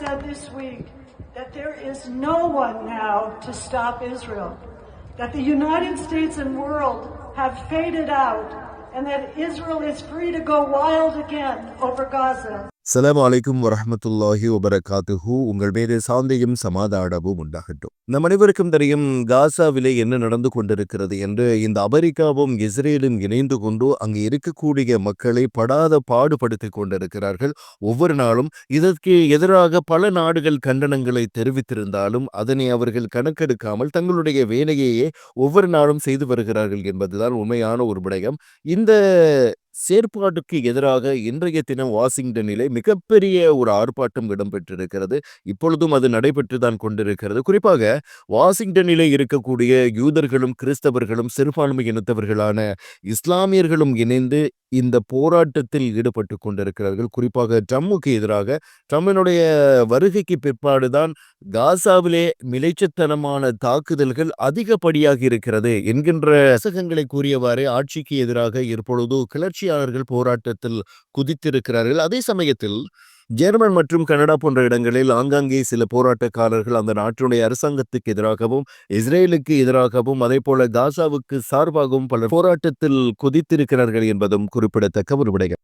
said this week that there is no one now to stop Israel, that the United States and world have faded out, and that Israel is free to go wild again over Gaza. அஸ்ஸலாமு அலைக்கும் வரமத்துல்லாஹி வபரகாத்துஹு உங்கள் மீது சாந்தியும் சமாதானமும் உண்டாகட்டும். நம் அனைவருக்கும் தெரியும் காசாவிலே என்ன நடந்து கொண்டிருக்கிறது என்று இந்த அமெரிக்காவும் இஸ்ரேலும் இணைந்து கொண்டு அங்கு இருக்கக்கூடிய மக்களை படாத பாடுபடுத்திக் கொண்டிருக்கிறார்கள். ஒவ்வொரு நாளும் இதற்கு எதிராக பல நாடுகள் கண்டனங்களை தெரிவித்திருந்தாலும் அதனை அவர்கள் கணக்கெடுக்காமல் தங்களுடைய வேலையையே ஒவ்வொரு நாளும் செய்து வருகிறார்கள் என்பதுதான் உண்மையான ஒரு விடயம். இந்த செயற்பாட்டுக்கு எதிராக இன்றைய தினம் வாஷிங்டனிலே மிகப்பெரிய ஒரு ஆர்ப்பாட்டம் இடம்பெற்றிருக்கிறது. இப்பொழுதும் அது நடைபெற்று தான் கொண்டிருக்கிறது. குறிப்பாக வாஷிங்டனிலே இருக்கக்கூடிய யூதர்களும் கிறிஸ்தவர்களும் சிறுபான்மை இனத்தவர்களான இஸ்லாமியர்களும் இணைந்து இந்த போராட்டத்தில் ஈடுபட்டு கொண்டிருக்கிறார்கள். குறிப்பாக ட்ரம்முக்கு எதிராக. ட்ரம்பினுடைய வருகைக்கு பிற்பாடுதான் காசாவிலே மிளைச்சத்தனமான தாக்குதல்கள் அதிகப்படியாக இருக்கிறது என்கின்ற அசகங்களை கூறியவாறு ஆட்சிக்கு எதிராக இப்பொழுது கிளர்ச்சியாளர்கள் போராட்டத்தில் குதித்திருக்கிறார்கள். அதே சமயத்தில் ஜெர்மன் மற்றும் கனடா போன்ற இடங்களில் ஆங்காங்கே சில போராட்டக்காரர்கள் அந்த நாட்டினுடைய அரசாங்கத்துக்கு எதிராகவும் இஸ்ரேலுக்கு எதிராகவும் அதே போல காசாவுக்கு சார்பாகவும் பலர் போராட்டத்தில் குதித்திருக்கிறார்கள் என்பதும் குறிப்பிடத்தக்க ஒரு விடயம்.